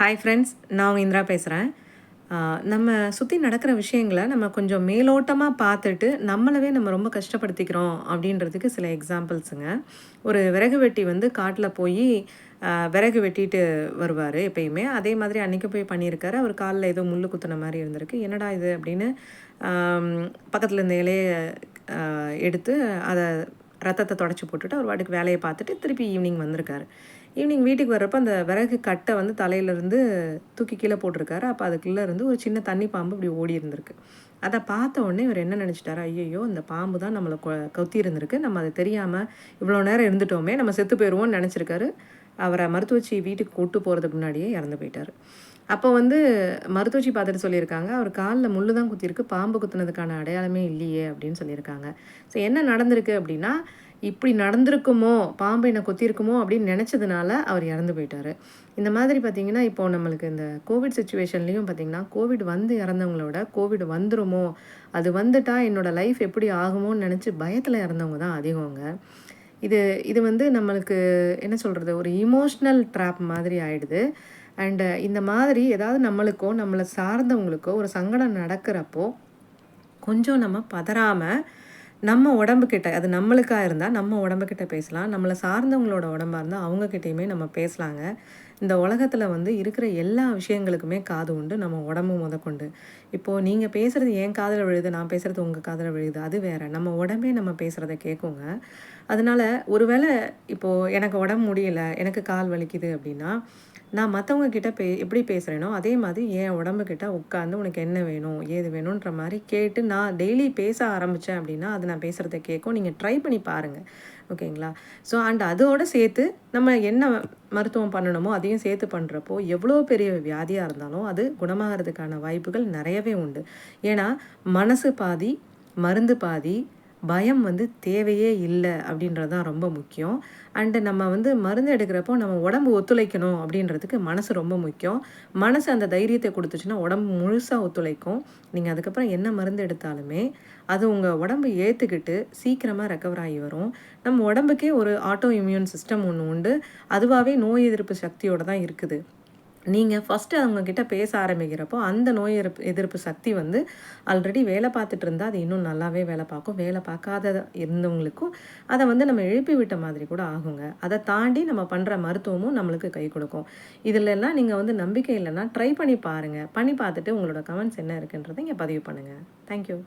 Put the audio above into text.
Hi friends நான் இந்திரா பேசுகிறேன் நம்ம சுற்றி நடக்கிற விஷயங்களை நம்ம கொஞ்சம் மேலோட்டமாக பார்த்துட்டு நம்மளவே நம்ம ரொம்ப கஷ்டப்படுத்திக்கிறோம் அப்படின்றதுக்கு சில எக்ஸாம்பிள்ஸுங்க ஒரு விறகு வெட்டி வந்து காட்டில் போய் விறகு வெட்டிட்டு வருவார் எப்பயுமே. அதே மாதிரி அன்றைக்கி போய் பண்ணியிருக்காரு. அவர் காலில் ஏதோ முள்ளு குத்துன மாதிரி இருந்திருக்கு. என்னடா இது அப்படின்னு பக்கத்தில் இருந்த இலையை எடுத்து அதை ரத்தத்தை தொடச்சி போட்டுட்டு அவர் வாட்டுக்கு வேலையை பார்த்துட்டு திருப்பி ஈவினிங் வந்திருக்காரு. ஈவினிங் வீட்டுக்கு வர்றப்ப அந்த விறகு கட்டை வந்து தலையிலேருந்து தூக்கி கீழே போட்டிருக்காரு. அப்போ அதுக்குள்ளே இருந்து ஒரு சின்ன தண்ணி பாம்பு இப்படி ஓடி இருந்திருக்கு. அதை பார்த்த உடனே இவர் என்ன நினச்சிட்டாரு? ஐயோ இந்த பாம்பு தான் நம்மளை கொ- கொத்தி இருந்திருக்கு. நம்ம அது தெரியாமல் இவ்வளோ நேரம் இருந்துட்டோமே நம்ம செத்து போயிடுவோம்னு நினச்சிருக்காரு. அவரை மருத்துவச்சி வீட்டுக்கு கூட்டு போகிறதுக்கு முன்னாடியே இறந்து போயிட்டார். அப்போ வந்து மருத்துவச்சி பார்த்துட்டு சொல்லியிருக்காங்க அவர் காலில் முள்ளு தான் குத்திருக்கு பாம்பு குத்துனதுக்கான அடையாளமே இல்லையே அப்படின்னு சொல்லியிருக்காங்க. ஸோ என்ன நடந்திருக்கு அப்படின்னா இப்படி நடந்திருக்குமோ பாம்பு என்னை கொத்திருக்குமோ அப்படின்னு நினச்சதுனால அவர் இறந்து போயிட்டார். இந்த மாதிரி பார்த்தீங்கன்னா இப்போ நம்மளுக்கு இந்த கோவிட் சுச்சுவேஷன்லேயும் பார்த்திங்கன்னா கோவிட் வந்து இறந்தவங்களோட கோவிட் வந்துருமோ அது வந்துட்டா என்னோடய லைஃப் எப்படி ஆகுமோன்னு நினச்சி பயத்தில் இறந்தவங்க தான் அதிகங்க. இது இது வந்து நம்மளுக்கு என்ன சொல்கிறது ஒரு இமோஷ்னல் ட்ராப் மாதிரி ஆகிடுது அண்டு இந்த மாதிரி ஏதாவது நம்மளுக்கோ நம்மளை சார்ந்தவங்களுக்கோ ஒரு சங்கடம் நடக்கிறப்போ கொஞ்சம் நம்ம பதறாமல் நம்ம உடம்புக்கிட்ட அது நம்மளுக்காக இருந்தால் நம்ம உடம்புக்கிட்ட பேசலாம். நம்மளை சார்ந்தவங்களோட உடம்பாக இருந்தால் அவங்கக்கிட்டேயுமே நம்ம பேசலாங்க. இந்த உலகத்தில் வந்து இருக்கிற எல்லா விஷயங்களுக்குமே காது உண்டு. நம்ம உடம்பு முதற்கொண்டு இப்போது நீங்கள் பேசுகிறது என் காதில் விழுது நான் பேசுகிறது உங்கள் காதில் விழுது அது வேறு. நம்ம உடம்பே நம்ம பேசுகிறத கேட்குங்க அதனால் ஒருவேளை இப்போது எனக்கு உடம்பு முடியல எனக்கு கால் வலிக்குது அப்படின்னா நான் மற்றவங்க கிட்ட பே எப்படி பேசுகிறேனோ அதே மாதிரி என் உடம்புக்கிட்ட உட்காந்து உனக்கு என்ன வேணும் ஏது வேணுன்ற மாதிரி கேட்டு நான் டெய்லி பேச ஆரம்பித்தேன் அப்படின்னா அது நான் பேசுகிறத கேட்கும். நீங்கள் ட்ரை பண்ணி பாருங்கள் ஓகேங்களா? ஸோ அண்ட் அதோடு சேர்த்து நம்ம என்ன மருத்துவம் பண்ணணுமோ அதையும் சேர்த்து பண்ணுறப்போ எவ்வளோ பெரிய வியாதியாக இருந்தாலும் அது குணமாகறதுக்கான வாய்ப்புகள் நிறையவே உண்டு. ஏன்னா மனசு பாதி மருந்து பாதி பயம் வந்து தேவையே இல்லை அப்படின்றது தான் ரொம்ப முக்கியம். அண்டு நம்ம வந்து மருந்து எடுக்கிறப்போ நம்ம உடம்பு ஒத்துழைக்கணும் அப்படின்றதுக்கு மனசு ரொம்ப முக்கியம். மனசு அந்த தைரியத்தை கொடுத்துச்சுன்னா உடம்பு முழுசாக ஒத்துழைக்கும். நீங்கள் அதுக்கப்புறம் என்ன மருந்து எடுத்தாலுமே அது உங்கள் உடம்பு ஏற்றுக்கிட்டு சீக்கிரமாக ரெக்கவர் ஆகி வரும். நம்ம உடம்புக்கே ஒரு ஆட்டோ இம்யூன் சிஸ்டம் ஒன்று உண்டு. அதுவாகவே நோய் எதிர்ப்பு சக்தியோடு தான் இருக்குது. நீங்கள் ஃபஸ்ட்டு அவங்கக்கிட்ட பேச ஆரம்பிக்கிறப்போ அந்த நோய் எதிர்ப்பு எதிர்ப்பு சக்தி வந்து ஆல்ரெடி வேலை பார்த்துட்டு இருந்தால் அது இன்னும் நல்லாவே வேலை பார்க்கும். வேலை பார்க்காத இருந்தவங்களுக்கும் அதை வந்து நம்ம எழுப்பி விட்ட மாதிரி கூட ஆகுங்க. அதை தாண்டி நம்ம பண்ணுற மருத்துவமும் நம்மளுக்கு கை கொடுக்கும். இதுல எல்லாம் நீங்கள் வந்து நம்பிக்கை இல்லைன்னா ட்ரை பண்ணி பாருங்கள் பண்ணி பார்த்துட்டு உங்களோட கமெண்ட்ஸ் என்ன இருக்குன்றதை இங்கே பதிவு பண்ணுங்கள் தேங்க்யூ